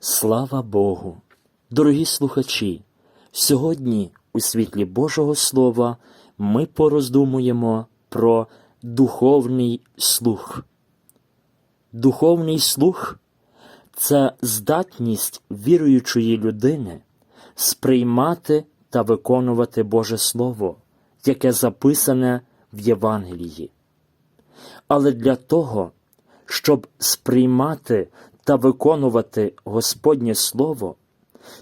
Слава Богу! Дорогі слухачі! Сьогодні, у світлі Божого Слова, ми пороздумуємо про духовний слух. Духовний слух це здатність віруючої людини сприймати та виконувати Боже Слово, яке записане в Євангелії. Але для того, щоб сприймати та виконувати Господнє Слово,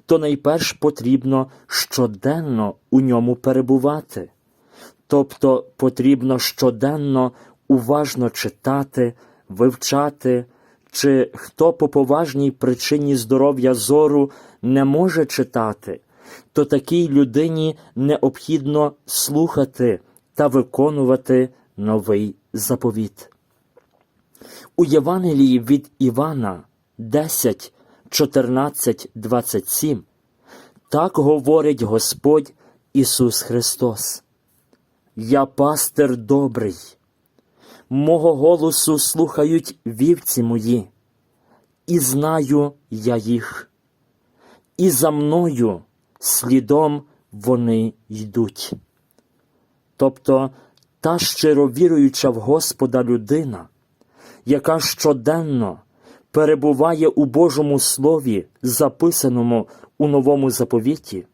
то найперш потрібно щоденно у ньому перебувати, тобто потрібно щоденно уважно читати, вивчати, чи хто по поважній причині здоров'я зору не може читати, то такій людині необхідно слухати та виконувати новий заповіт. У Євангелії від Івана 10, 14, 27 так говорить Господь Ісус Христос. Я пастир добрий, мого голосу слухають вівці мої, і знаю я їх, і за мною слідом вони йдуть. Тобто та щировіруюча в Господа людина, яка щоденно перебуває у Божому Слові, записаному у новому заповіті,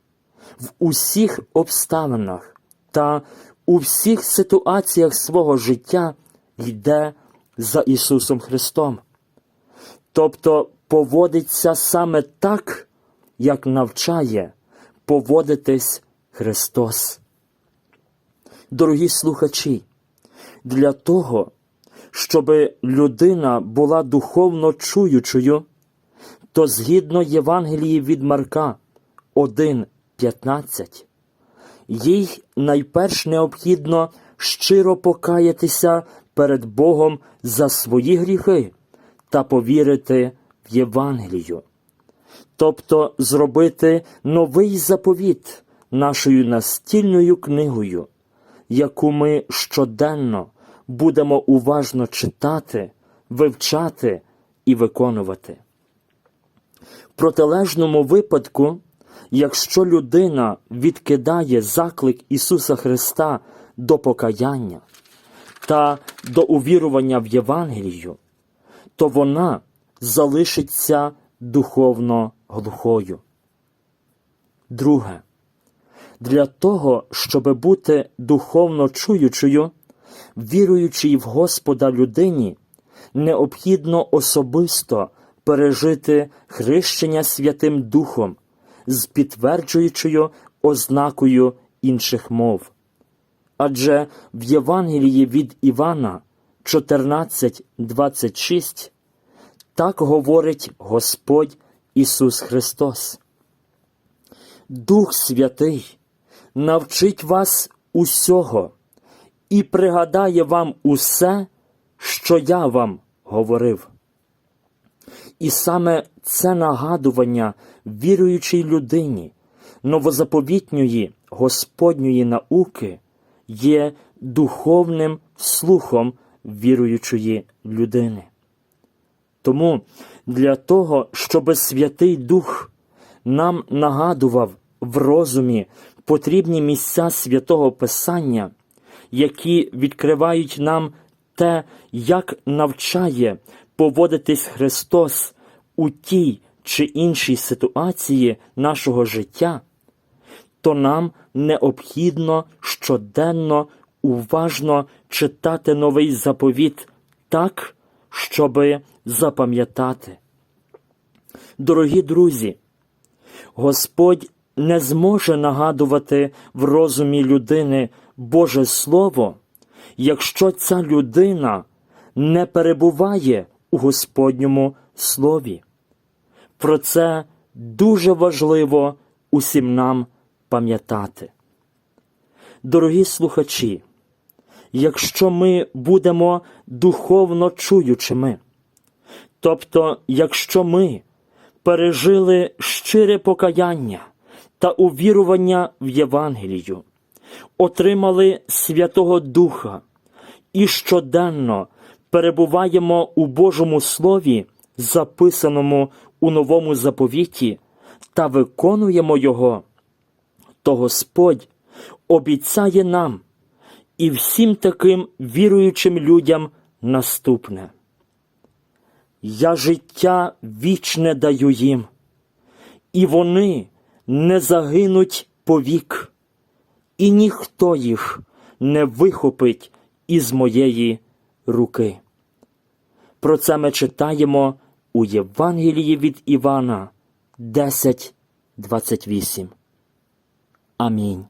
в усіх обставинах та у всіх ситуаціях свого життя йде за Ісусом Христом, тобто поводиться саме так, як навчає поводитись Христос. Дорогі слухачі, для того, щоб людина була духовно чуючою, то згідно Євангелії від Марка 1.15, їй найперш необхідно щиро покаятися перед Богом за свої гріхи та повірити в Євангелію, тобто зробити новий заповіт нашою настільною книгою, яку ми щоденно будемо уважно читати, вивчати і виконувати. В протилежному випадку, якщо людина відкидає заклик Ісуса Христа до покаяння та до увірування в Євангелію, то вона залишиться духовно глухою. Друге, для того, щоб бути духовно чуючою, віруючій в Господа людині, необхідно особисто пережити хрещення Святим Духом з підтверджуючою ознакою інших мов. Адже в Євангелії від Івана 14.26 так говорить Господь Ісус Христос. Дух Святий навчить вас усього і пригадає вам усе, що я вам говорив. І саме це нагадування віруючій людині новозаповітньої Господньої науки є духовним слухом віруючої людини. Тому для того, щоб Святий Дух нам нагадував в розумі потрібні місця святого Писання, які відкривають нам те, як навчає поводитись Христос у тій чи іншій ситуації нашого життя, то нам необхідно щоденно уважно читати новий заповіт так, щоби запам'ятати. Дорогі друзі, Господь не зможе нагадувати в розумі людини Боже Слово, якщо ця людина не перебуває у Господньому Слові. Про це дуже важливо усім нам пам'ятати. Дорогі слухачі, якщо ми будемо духовно чуючими, тобто, якщо ми пережили щире покаяння та увірування в Євангелію, отримали Святого Духа. І щоденно перебуваємо у Божому Слові записаному у новому заповіті, та виконуємо його, то Господь обіцяє нам і всім таким віруючим людям наступне. Я життя вічне даю їм, і вони не загинуть повік, і ніхто їх не вихопить із моєї руки. Про це ми читаємо у Євангелії від Івана 10.28. Амінь.